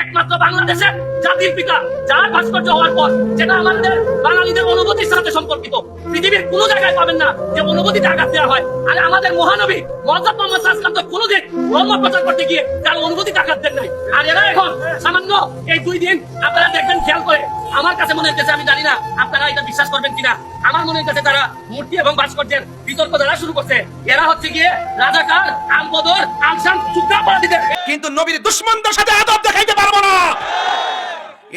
একমাত্র বাংলাদেশের জাতির পিতা, যার ভাস্কর্য হওয়ার পর যেটা আমাদের বাঙালিদের অনুভূতির সাথে সম্পর্কিত। পৃথিবীর কোনো জায়গায় পাবেন না যে অনুভূতিতে আঘাত দেওয়া হয়। আর আমাদের মহানবী মোহাম্মদ তো কোনোদিন ধর্ম প্রচার করতে গিয়ে তার অনুভূতিতে আঘাত দেন নাই। আর এরা এখন সামান্য এই দুই দিন আপনারা দেখবেন, খেয়াল করে আমার কাছে মনে হচ্ছে আমি জানি না আপনারা এটা বিশ্বাস করবেন কিনা। আমার মনে হচ্ছে তারা মূর্তি এবং ভাস্কর্যের বিতর্ক দ্বারা শুরু করছে, এরা হচ্ছে গিয়ে রাজাকার আমবদর আমসান চুক্তা অপরাধীদের কিন্তু নবীর দুশ্মনদের সাথে আদব দেখাইতে পারব না।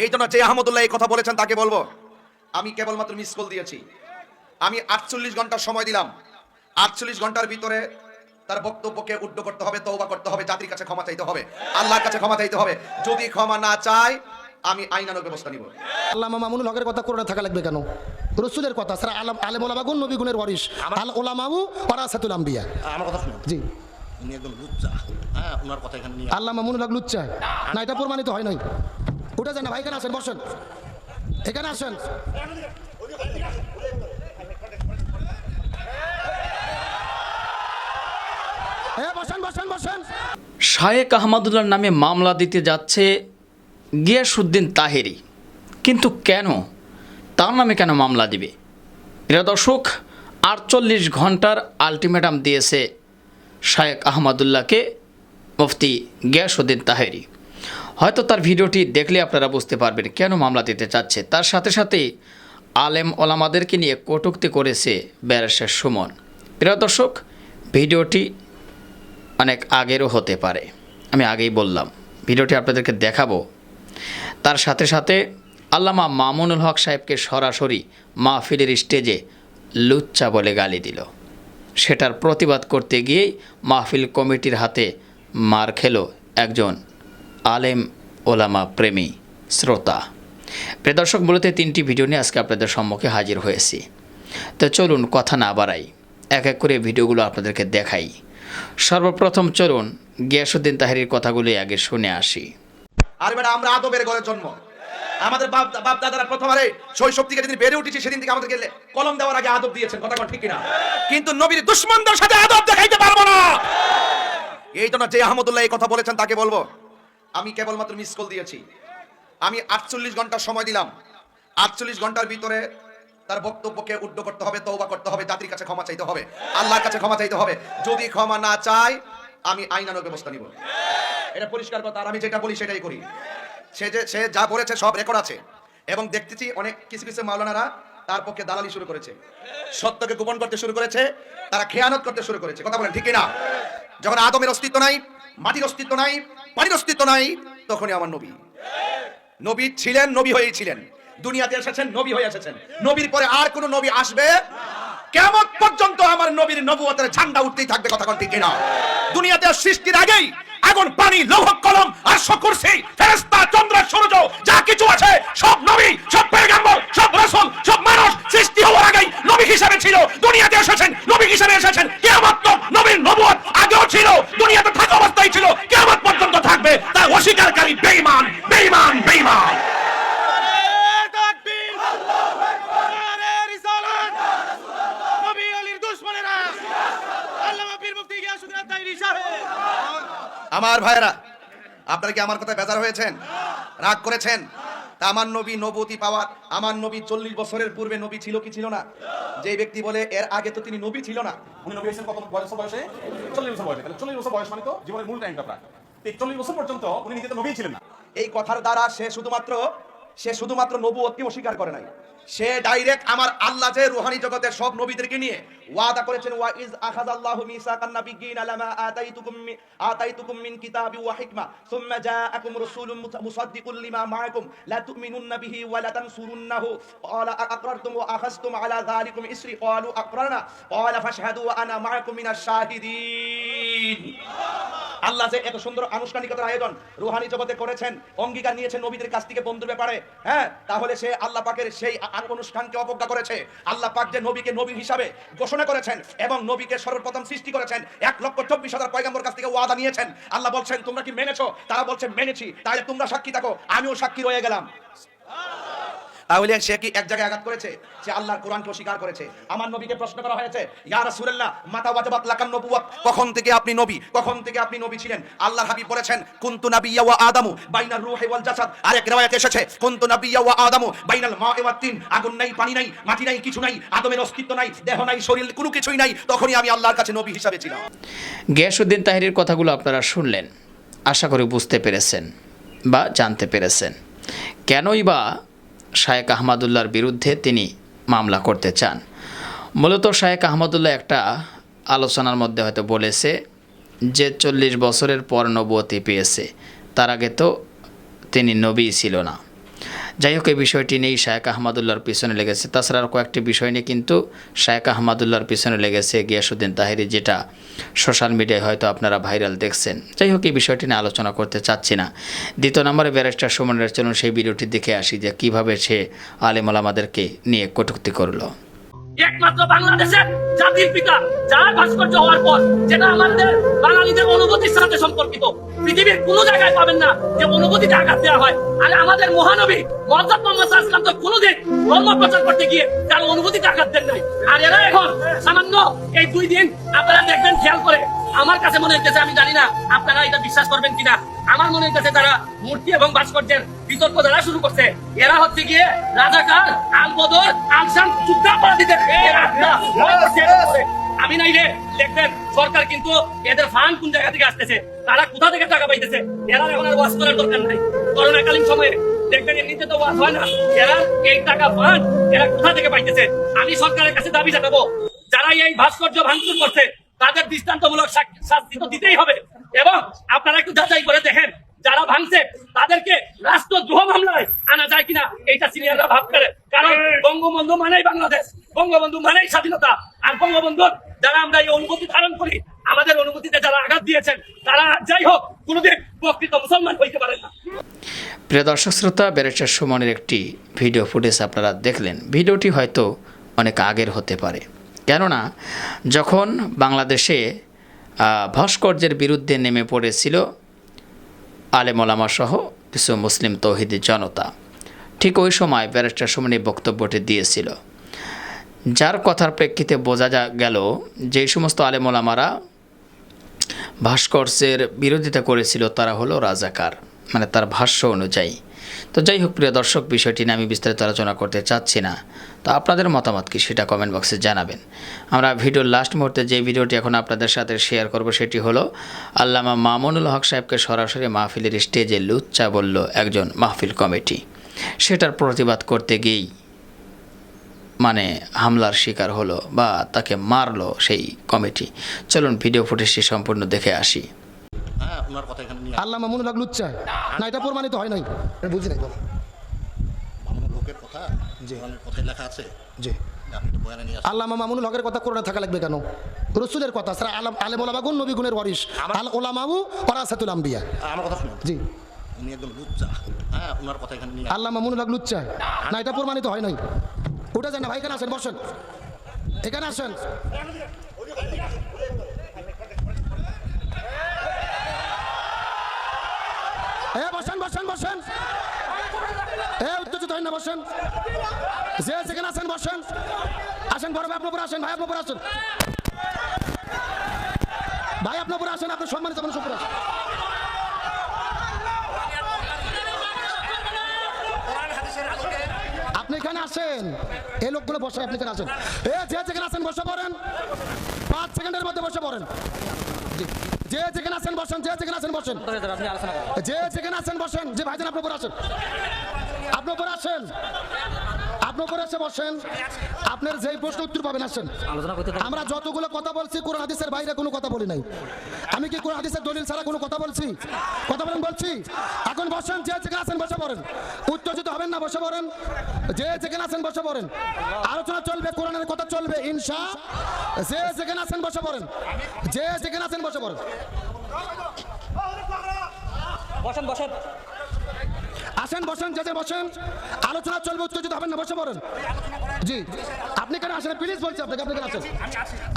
এই জন্য যে আহমদুল্লাহ এই কথা বলেছেন, তাকে বলব, আমি কেবলমাত্র মিস কল দিয়েছি। আমি আটচল্লিশ ঘণ্টা সময় দিলাম। আটচল্লিশ ঘণ্টার ভিতরে তার বক্তব্যকে উড্ড করতে হবে তৌবা করতে হবে, জাতির কাছে ক্ষমা চাইতে হবে, আল্লাহর কাছে ক্ষমা চাইতে হবে। যদি ক্ষমা না চায় আমি আইনানুগ ব্যবস্থা নিব। আল্লামা মামুনুল হকের কথা কোরআনে থাকা লাগবে কেন? রসুলের কথা স্যার আলম আলেম ওলামাগুন নবী গুণের ওয়ারিস আল ওলামাউ ওয়ারাসাতুল আম্বিয়া। আমার কথা শুনুন। জি। উনি একদম লুচ্চা। হ্যাঁ ওনার কথা এখানে নিয়ে আল্লাহ মামুনুল হক লুচ্চা। না এটা প্রমাণিত হয় নাই। উঠে যান ভাই এখানে আসেন বসেন। এখানে আসেন। এ বসেন বসেন বসেন। শায়েক আহমদুল্লাহর নামে মামলা দিতে যাচ্ছে গিয়াসুদ্দিন তাহেরি। কিন্তু কেন? তার নামে কেন মামলা দিবে? প্রিয় দর্শক, আটচল্লিশ ঘণ্টার আলটিমেটাম দিয়েছে শায়েক আহমদুল্লাহকে মুফতি গিয়াসুদ্দিন তাহেরি। হয়তো তার ভিডিওটি দেখলে আপনারা বুঝতে পারবেন কেন মামলা দিতে চাচ্ছে। তার সাথে সাথে আলেম ওলামাদেরকে নিয়ে কটুক্তি করেছে ব্যারিস্টার সুমন। প্রিয় দর্শক, ভিডিওটি অনেক আগেরও হতে পারে। আমি আগেই বললাম, ভিডিওটি আপনাদেরকে দেখাবো তার সাথে সাথে আল্লামা মামুনুল হক সাহেবকে সরাসরি মাহফিলের স্টেজে লুচ্চা বলে গালি দিল। সেটার প্রতিবাদ করতে গিয়েই মাহফিল কমিটির হাতে মার খেলো একজন আলেম ওলামা প্রেমী শ্রোতা। প্রিয় দর্শক, মূলত তিনটি ভিডিও নিয়ে আজকে আপনাদের সম্মুখে হাজির হয়েছি। তো চলুন কথা না বাড়াই, এক এক করে ভিডিওগুলো আপনাদেরকে দেখাই। সর্বপ্রথম চলুন গিয়াসুদ্দিন তাহেরির কথাগুলি আগে শুনে আসি। আর বেটা, আমরা আদবের ঘরে জন্ম। আমাদের বাপ বাপ দাদারা প্রথমারে শৈশব থেকে যেদিন বেড়ে উঠেছি সেদিন থেকে আমাদেরকে কলম দেওয়ার আগে আদব দিয়েছেন। কথা ঠিক কিনা? কিন্তু নবীর দুশ্মনদের সাথে আদব দেখাইতে পারব না। এই জন্য যে আহমদুল্লাহ এই কথা বলেছেন, তাকে বলব, আমি কেবলমাত্র মিস কল দিয়েছি। আমি আটচল্লিশ ঘণ্টা সময় দিলাম। আটচল্লিশ ঘণ্টার ভিতরে তার বক্তব্যকে উড্ড করতে হবে তৌবা করতে হবে, জাতির কাছে ক্ষমা চাইতে হবে, আল্লাহর কাছে ক্ষমা চাইতে হবে। যদি ক্ষমা না চায়, আমি আইনানুগ ব্যবস্থা নিব। এটা পরিষ্কার কথা, আর আমি যেটা বলি সেটাই করি। সে যে, সে যা বলেছে সব রেকর্ড আছে। এবং দেখতেছি অনেক কিছু কিছু মাওলানারা তার পক্ষে দালালি শুরু করেছে। সত্যকে গোপন করতে শুরু করেছে, তারা খেয়ানত করতে শুরু করেছে। কথা বলেন, ঠিক না যখন আদমের অস্তিত্ব নাই, মাটির অস্তিত্ব নাই, পানির অস্তিত্ব নাই, তখনই আমার নবী। নবী ছিলেন, নবী হয়েই ছিলেন। দুনিয়াতে এসেছেন, নবী হয়ে এসেছেন। নবীর পরে আর কোন নবী আসবে কেমন পর্যন্ত আমার নবীর নবুয়তের ঝান্ডা উঠতেই থাকবে কথা ঠিক না দুনিয়াতে সৃষ্টির আগেই আগুন, পানি, লৌহ, কলম আর শকুরসি ফেরেশতা চন্দ্র সূর্য যা কিছু আছে সব নবী সব পয়গম্বর সব রাসূল সব মানুষ সৃষ্টি হওয়ার আগেই নবী হিসেবে ছিল দুনিয়াতে এসেছেন নবী হিসেবে এসেছেন কিয়ামত তো নবীর নবুয়ত আগেও ছিল দুনিয়াতে থাকা অবস্থায় ছিল কিয়ামত পর্যন্ত থাকবে তা অস্বীকারী বেঈমান বেঈমান বেঈমান আমার ভাইরা আপনারা কি আমার কথা বেজার হয়েছেন? রাগ করেছেন? তা আমার নবী নবতী পাওয়ার, আমার নবী চল্লিশ বছরের পূর্বে নবী ছিল কি ছিল না? যে ব্যক্তি বলে, এর আগে তো তিনি নবী ছিল না। উনি নবী হয়েছেন কত বছর বয়সে? চল্লিশ বছর বয়সে। তাহলে চল্লিশ বছর বয়স মানে তো জীবনের মূল টাইমটা প্রায়। চল্লিশ বছর পর্যন্ত উনি নিজে তো নবী ছিলেন না। এই কথার দ্বারা সে শুধুমাত্র সে শুধুমাত্র নবুয়তকে অস্বীকার করে নাই। সে ডাইরেক্ট আমার আল্লাহ যে রুহানি জগতের সব নবীদেরকে নিয়ে ওয়াদা করেছেন, ওয়া ইজ আখাযাল্লাহু মিসাকান নাবিয়্যিন লামা আতাইতুকুম আতাইতুকুম মিন কিতাবি ওয়া হিকমা, সুম্মা জাআকুম রাসূলুম মুসাদ্দিকুল লিমা মাআকুম লা তু'মিনুন্না বিহি ওয়া লা তানসুরুন্নাহু ক্বালা আ'আকরারতুম ওয়া আখাযতুম আলা যালিকুম ইসরি ক্বালু আকরারনা ক্বালা ফাশহাদু ওয়া আনা মাআকুম মিনাশ শাহিদিন আল্লাহ যে এত সুন্দর আনুষ্ঠানিকতার আয়োজন রুহানি জগতে করেছেন, অঙ্গীকার নিয়েছেন নবীদের কাছ থেকে বন্ধুর ব্যাপারে হ্যাঁ তাহলে সে আল্লাহ পাকের সেই আ- আ- অনুষ্ঠানকে অবজ্ঞা করেছে। আল্লাহ পাক যে নবীকে নবী হিসাবে ঘোষণা করেছেন এবং নবীকে সর্বপ্রথম সৃষ্টি করেছেন, এক লক্ষ চব্বিশ হাজার পয়গাম্বর কাছ থেকে ওয়াদা নিয়েছেন। আল্লাহ বলছেন, তোমরা কি মেনেছো? তারা বলছে, মেনেছি। তাহলে তোমরা সাক্ষী থাকো। আমিও সাক্ষী রয়ে গেলাম। তাহলে সে কি এক জায়গায় আঘাত করেছে? সে আল্লাহর কোরআনকে অস্বীকার করেছে। আমার নবীকে প্রশ্ন করা হয়েছে, ইয়া রাসূলুল্লাহ, মাতা ওয়াজাবাত লাকান নবুওয়াত। কখন থেকে আপনি নবী? কখন থেকে আপনি নবী ছিলেন? আল্লাহর হাবিব বলেছেন, কুনতু নাবিয়্যা ওয়া আদামু বাইনার রূহি ওয়াল জাসাদ। আর এক riwayate এসেছে, কুনতু নাবিয়্যা ওয়া আদামু বাইনাল মা'i ওয়াত তিন। আগুন নাই, পানি নাই, মাটি নাই, কিছু নাই, আদমের অস্তিত্ব নাই, দেহ নাই, শরীর, কোনো কিছুই নাই। তখনই আমি আল্লাহর কাছে নবী হিসাবে ছিলাম। গিয়াসুদ্দিন তাহিরের কথাগুলো আপনারা শুনলেন। আশা করি বুঝতে পেরেছেন বা জানতে পেরেছেন। কেনই বা শায়েক আহমদুল্লার বিরুদ্ধে তিনি মামলা করতে চান। মূলত শায়েক আহমদুল্লাহ একটা আলোচনার মধ্যে হয়তো বলেছে যে চল্লিশ বছরের পর নবতি পেয়েছে। তার আগে তো তিনি নবী ছিল না। যাই হোক, এই বিষয়টি নিয়েই শায়েক আহমদুল্লাহর পিছনে লেগেছে। তাছাড়া আর কয়েকটি বিষয় নিয়ে কিন্তু শায়েক আহমদুল্লাহর পিছনে লেগেছে গিয়াসুদ্দিন তাহেরি, যেটা সোশ্যাল মিডিয়ায় হয়তো আপনারা ভাইরাল দেখছেন। যাই হোক, এই বিষয়টি নিয়ে আলোচনা করতে চাচ্ছি না। দ্বিতীয় নম্বরে ব্যারিস্টার সুমনের চলুন সেই ভিডিওটি দেখে আসি যে কীভাবে সে আলেম আমাদেরকে নিয়ে কটুক্তি করল। একমাত্র বাংলাদেশের জাতির পিতা, যার ভাস্কর্য হওয়ার পর যেটা আমাদের বাঙালিদের অনুভূতির সাথে সম্পর্কিত, পৃথিবীর কোন জায়গায় পাবেন না যে অনুভূতিতে আঘাত দেওয়া হয়। আর আমাদের মহানবী মোহাম্মদ তো কোনোদিন ধর্ম প্রচার করতে গিয়ে তার অনুভূতিতে আঘাত দেন নাই। আর এরা এখন সামান্য এই দুই দিন আপনারা দেখবেন, খেয়াল করে আমার কাছে মনে হইতেছে, আমি জানি না আপনারা এটা বিশ্বাস করবেন কিনা। আমার মনে হইতেছে তারা মূর্তি এবং ভাস্কর্যের বিতর্ক দ্বারা শুরু করছে, এরা হচ্ছে গিয়ে রাজাকার আল বদর আলসান চুক্তা করছে। আমি নাই রে দেখবেন সরকার কিন্তু এদের ফান্ড কোন জায়গা থেকে আসতেছে? তারা কোথা থেকে টাকা পাইতেছে? এরা এখন আর ওয়াশ করার দরকার নাই। করোনাকালীন সময়ে দেখবেন এমনিতে তো ওয়াশ হয় না। এরা এই টাকা ফান্ড এরা কোথা থেকে পাইতেছে? আমি সরকারের কাছে দাবি জানাব যারা এই ভাস্কর্য ভাঙচুর করছে তাদের দৃষ্টান্তমূলক শাস্তি তো দিতেই হবে। এবং আপনারা একটু যাচাই করে দেখেন, যারা ভাঙছে, তাদেরকে রাষ্ট্রদ্রোহ মামলায় আনা যায় কিনা, এইটা সিনিয়ররা ভাব করে কারণ বঙ্গবন্ধু মানেই বাংলাদেশ, বঙ্গবন্ধু মানেই স্বাধীনতা। আর বঙ্গবন্ধুর যারা আমরা এই অনুভূতি ধারণ করি, আমাদের অনুভূতিতে যারা আঘাত দিয়েছেন, তারা যাই হোক, কোনোদিন প্রকৃত মুসলমান হইতে পারেন না। প্রিয় দর্শক শ্রোতা, ব্যারিস্টার সুমনের একটি ভিডিও ফুটেজ আপনারা দেখলেন। ভিডিওটি হয়তো অনেক আগের হতে পারে। কেননা যখন বাংলাদেশে ভাস্কর্যের বিরুদ্ধে নেমে পড়েছিল আলেমলামা সহ কিছু মুসলিম তৌহিদি জনতা, ঠিক ওই সময় ব্যারিস্টার সুমন বক্তব্যটি দিয়েছিল। যার কথার প্রেক্ষিতে বোঝা যা গেল যে সমস্ত আলেমলামারা ভাস্কর্যের বিরোধিতা করেছিল তারা হলো রাজাকার মানে তার ভাষ্য অনুযায়ী। তো যাই হোক, প্রিয় দর্শক, বিষয়টি নিয়ে আমি বিস্তারিত আলোচনা করতে চাচ্ছি না। তো আপনাদের মতামত কি সেটা কমেন্ট বক্সে জানাবেন। আমরা ভিডিওর লাস্ট মুহূর্তে যে ভিডিওটি এখন আপনাদের সাথে শেয়ার করব সেটি হলো, আল্লামা মামুনুল হক সাহেবকে সরাসরি মাহফিলের স্টেজে লুচ্চা বলল একজন মাহফিল কমিটি। সেটার প্রতিবাদ করতে গিয়েই মানে হামলার শিকার হলো বা তাকে মারলো সেই কমিটি। চলুন ভিডিও ফুটেজটি সম্পূর্ণ দেখে আসি। ওনার কথা এখানে নিয়ে আল্লাহ মামুনুল হক লুচ্চা। না এটা প্রমাণিত হয় নাই। আমি বুঝি নাই লোকের কথা? যে কথায় লেখা আছে? জি। আপনি একটু বয়ানে নিয়ে আসেন। আল্লাহ মামুনুল হকের কথা কোরআনে থাকা লাগবে কেন? রসুলের কথা স্যার আলম আলেম ওলামা গুণ নবী গুণের ওয়ারিস আল ওলামাবু ওরাসাতুল আম্বিয়া। আমার কথা শুনুন। জি। উনি একদম লুচ্চা। হ্যাঁ ওনার কথা এখানে নিয়ে আসেন। আল্লাহ মামুনুল হক লুচ্চা। না এটা প্রমাণিত হয় নাই। উঠে যান না ভাই এখানে আসেন বসেন। এখানে আসেন। এ, বসেন বসেন বসেন। এ, উত্তেজিত হয় না, বসেন। যে যেখানে আছেন, বসেন। আসেন, বড় ভাই, আপনার উপরে আসেন। ভাই, আপনার উপরে আসেন। ভাই, আপনার উপরে আসেন, আপনার সম্মানিত মানুষ উপরে আসেন। আপনি এখানে আসেন। এই লোকগুলো বসে, আপনি এখানে আসেন। এ, যে যেখানে আছেন, বসে পড়েন। পাঁচ সেকেন্ডের মধ্যে বসে পড়েন। জি। যে যেখানে আছেন বসেন যে যেখানে আছেন বসেন। যে যেখানে আছেন বসেন যে ভাইজান আপনার উপর আসেন। আপনার উপর আসেন। আপনার উপর এসে বসেন। আপনার যেই প্রশ্ন উত্তর পাবেন আসেন। আমরা যতগুলো কথা বলছি কোরআন হাদিসের বাইরে কোনো কথা বলি নাই। আমি কি কোরআন হাদিসের দলিল ছাড়া কোনো কথা বলছি? কথা বলেন বলছি। এখন বসেন যে যেখানে আছেন বসে পড়েন। উত্তেজিত হবেন না বসে পড়েন। যে যেখানে আছেন বসে পড়েন। আলোচনা চলবে কোরআনের কথা চলবে ইনশা। যে যেখানে আছেন বসে পড়েন। যে যেখানে আছেন বসে পড়েন। বসেন বসেন। আসেন বসেন যে বসেন। আলোচনা চলবে, উত্তেজিত হবেন না, বসে পড়েন। জি, আপনি কেন আসেন? প্লিজ বলছি আপনাকে, আপনি কেন আসেন?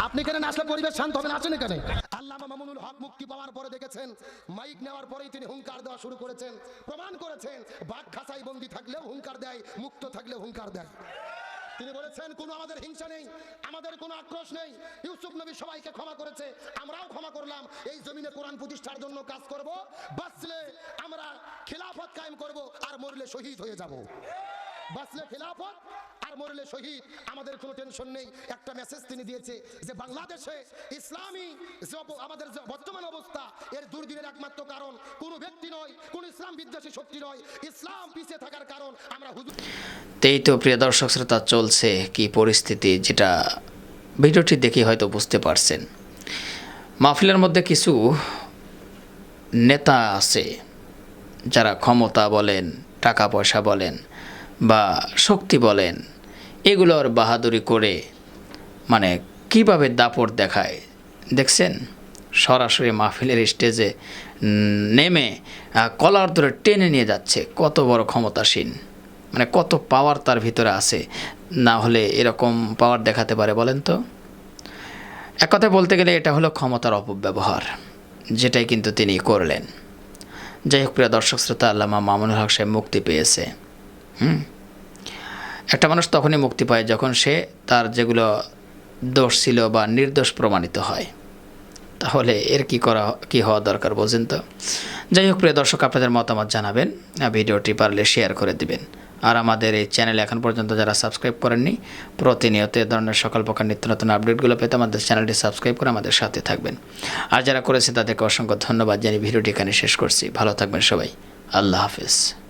আপনি কেন আসলে পরিবেশ শান্ত হবেন? আসেন এখানে। আল্লামা মামুনুল হক মুক্তি পাওয়ার পরে দেখেছেন মাইক নেওয়ার পরেই তিনি হুঙ্কার দেওয়া শুরু করেছেন, প্রমাণ করেছেন, বাঘ খাসাই বন্দি থাকলেও হুঙ্কার দেয়, মুক্ত থাকলেও হুঙ্কার দেয়। তিনি বলেছেন, কোনো আমাদের হিংসা নেই, আমাদের কোনো আক্রোশ নেই। ইউসুফ নবী সবাইকে ক্ষমা করেছে, আমরাও ক্ষমা করলাম। এই জমিনে কোরআন প্রতিষ্ঠার জন্য কাজ করব, বাঁচলে আমরা খিলাফত কায়েম করব আর মরলে শহীদ হয়ে যাব। বাঁচলে খেলাফত আর মরলে শহীদ। আমাদের কোনো টেনশন নেই। একটা মেসেজ তিনি দিয়েছে যে বাংলাদেশে ইসলামী যে আমাদের যে বর্তমান অবস্থা, এর দুর্দিনের একমাত্র কারণ কোনো ব্যক্তি নয়, কোন ইসলাম বিদ্বেষী শক্তি নয়। ইসলাম পিছিয়ে থাকার কারণ আমরা হুজুর তেই তো প্রিয় দর্শক শ্রোতা, চলছে কি পরিস্থিতি যেটা ভিডিওটি দেখে হয়তো বুঝতে পারছেন। মাহফিলের মধ্যে কিছু নেতা আছে যারা ক্ষমতা বলেন, টাকা পয়সা বলেন বা শক্তি বলেন, এগুলোর বাহাদুরি করে মানে কীভাবে দাপট দেখায়? দেখছেন? সরাসরি মাহফিলের স্টেজে নেমে কলার ধরে টেনে নিয়ে যাচ্ছে। কত বড় ক্ষমতাসীন। মানে কত পাওয়ার তার ভিতরে আছে। না হলে এরকম পাওয়ার দেখাতে পারে বলেন তো? এক কথায় বলতে গেলে এটা হলো ক্ষমতার অপব্যবহার, যেটাই কিন্তু তিনি করলেন। যাই হোক, প্রিয় দর্শক, শ্রোতা, আল্লামা মামুনুল হক সাহেব মুক্তি পেয়েছে। হুম। একটা মানুষ তখনই মুক্তি পায় যখন সে তার যেগুলো দোষ ছিল বা নির্দোষ প্রমাণিত হয়। তাহলে এর কি করা, কি হওয়া দরকার বোঝেন তো? যাই হোক, প্রিয় দর্শক, আপনাদের মতামত জানাবেন ভিডিওটি পারলে শেয়ার করে দিবেন। আর আমাদের এই চ্যানেল এখন পর্যন্ত যারা সাবস্ক্রাইব করেননি, প্রতিনিয়ত এ ধরনের সকল প্রকার নিত্য নতুন আপডেটগুলো পেতে আমাদের চ্যানেলটি সাবস্ক্রাইব করে আমাদের সাথে থাকবেন। আর যারা করেছে তাদেরকে অসংখ্য ধন্যবাদ। জানিয়ে ভিডিওটি এখানে শেষ করছি। ভালো থাকবেন সবাই। আল্লাহ হাফিজ।